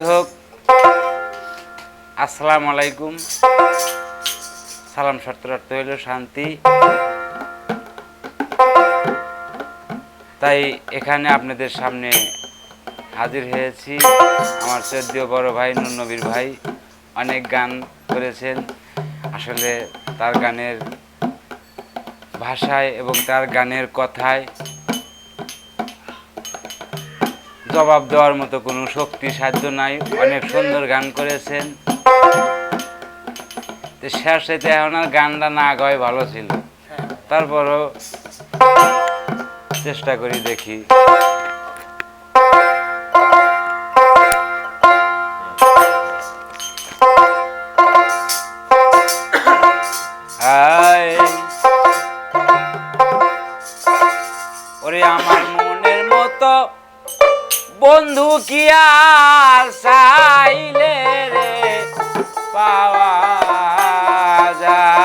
হোক আসসালামু আলাইকুম। সালাম শর্তের অর্থ হইল শান্তি। তাই এখানে আপনাদের সামনে হাজির হয়েছি। আমার শ্রদ্ধীয় বড় ভাই নবীর ভাই অনেক গান করেছেন। আসলে তার গানের ভাষায় এবং তার গানের কথায় জবাব দেওয়ার মতো কোনো শক্তি সাধ্য নাই। অনেক সুন্দর গান করেছেন। তো ওনার গানটা না গায় ভালো ছিল। তারপরও চেষ্টা করি দেখি। কি চাইলে রে পাওয়া যায়।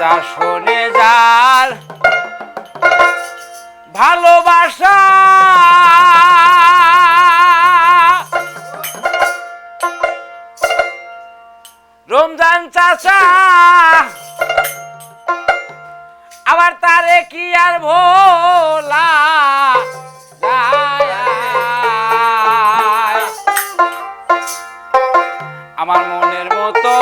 যা শোনে যার ভালোবাসা। রমজান চাচা কি আর ভোলা? আমার মনের মতো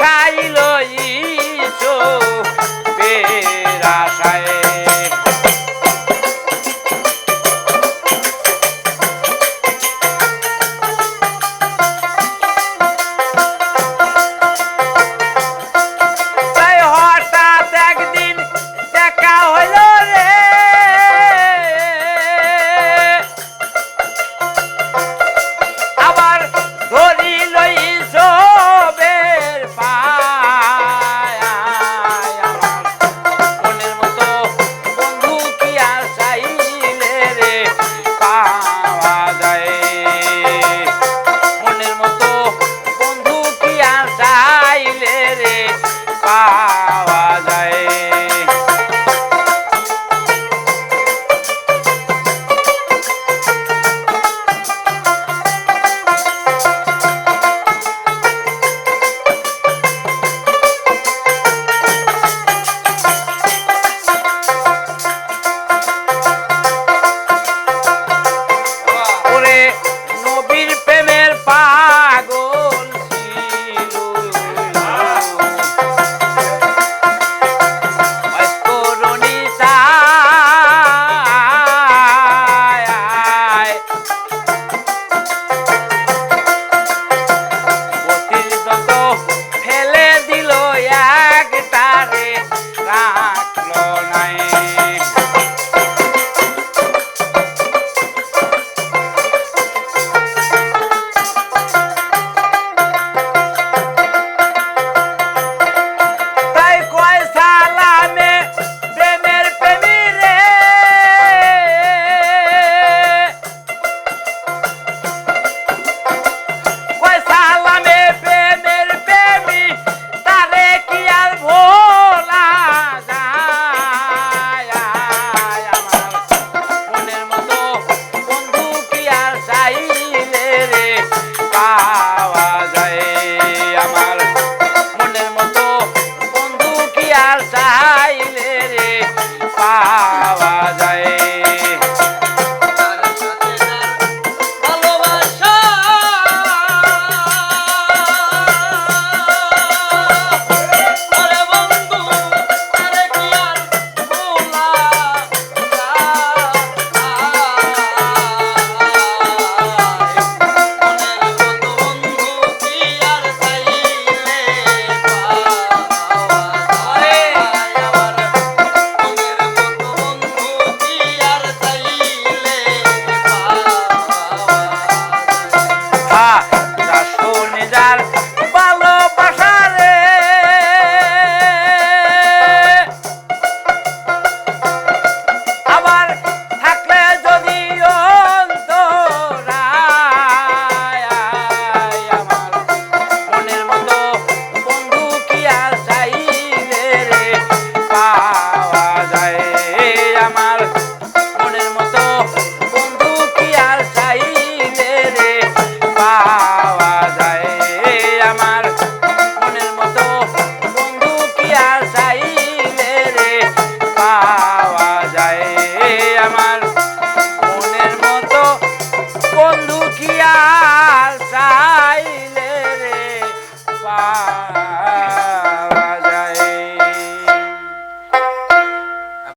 开了一